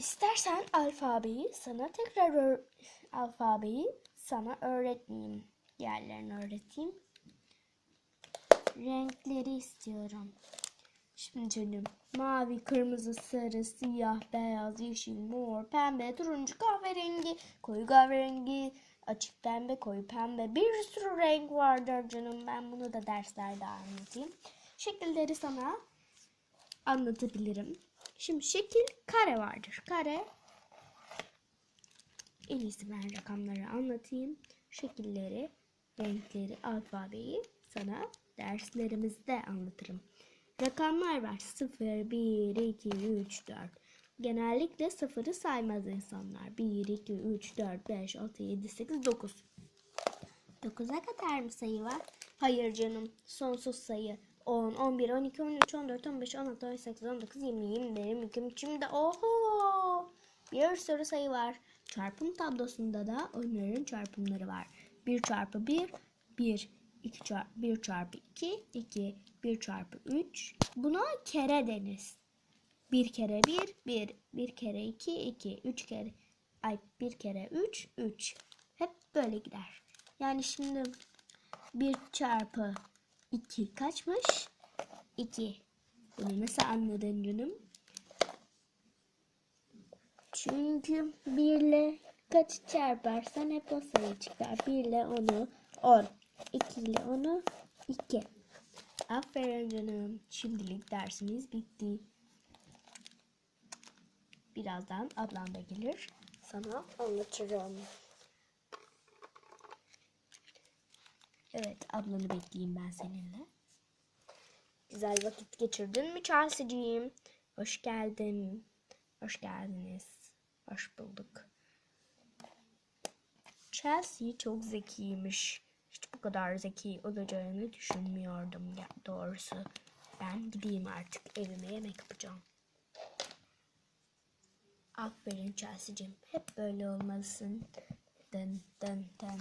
İstersen alfabeyi sana tekrar alfabeyi sana öğretmeyeyim. Diğerlerini öğreteyim. Renkleri istiyorum. Şimdi canım mavi, kırmızı, sarı, siyah, beyaz, yeşil, mor, pembe, turuncu, kahverengi, koyu kahverengi, açık pembe, koyu pembe bir sürü renk vardır canım. Ben bunu da derslerde anlatayım. Şekilleri sana anlatabilirim. Şimdi şekil kare vardır. Kare en iyisi ben rakamları anlatayım. Şekilleri, renkleri, alfabeyi sana derslerimizde anlatırım. Rakamlar var. 0, 1, 2, 3, 4. Genellikle sıfırı saymaz insanlar. 1, 2, 3, 4, 5, 6, 7, 8, 9. 9'a kadar mı sayı var? Hayır canım. Sonsuz sayı. 10, 11, 12, 13, 14, 15, 16, 18, 19, 20, 21, 22, 23, şimdi oho! Bir sürü sayı var. Çarpım tablosunda da onların çarpımları var. 1 çarpı 1, 1. 2 çarpı 1 çarpı 2, 2. 1 çarpı 3. Buna kere denir. 1 kere 1, 1. 1 kere 2, 2. 3 kere ay 1 kere 3, 3. Hep böyle gider. Yani şimdi 1 çarpı 2 kaçmış? 2. Bunu nasıl anladın canım? Çünkü 1 ile kaç çarparsan hep o sayı çıkar. 1 ile onu 10. 2 ile onu 2. Aferin canım. Şimdilik dersimiz bitti. Birazdan ablam da gelir. Sana anlatırım. Evet ablanı bekleyeyim ben seninle. Güzel vakit geçirdin mi Chelsea'ciğim? Hoş geldin. Hoş geldiniz. Hoş bulduk. Chelsea çok zekiymiş. Hiç bu kadar zeki olacağını düşünmüyordum ya doğrusu. Ben gideyim artık evime yemek yapacağım. Aferin Chelsea'cim. Hep böyle olmalısın. Dın dın dın.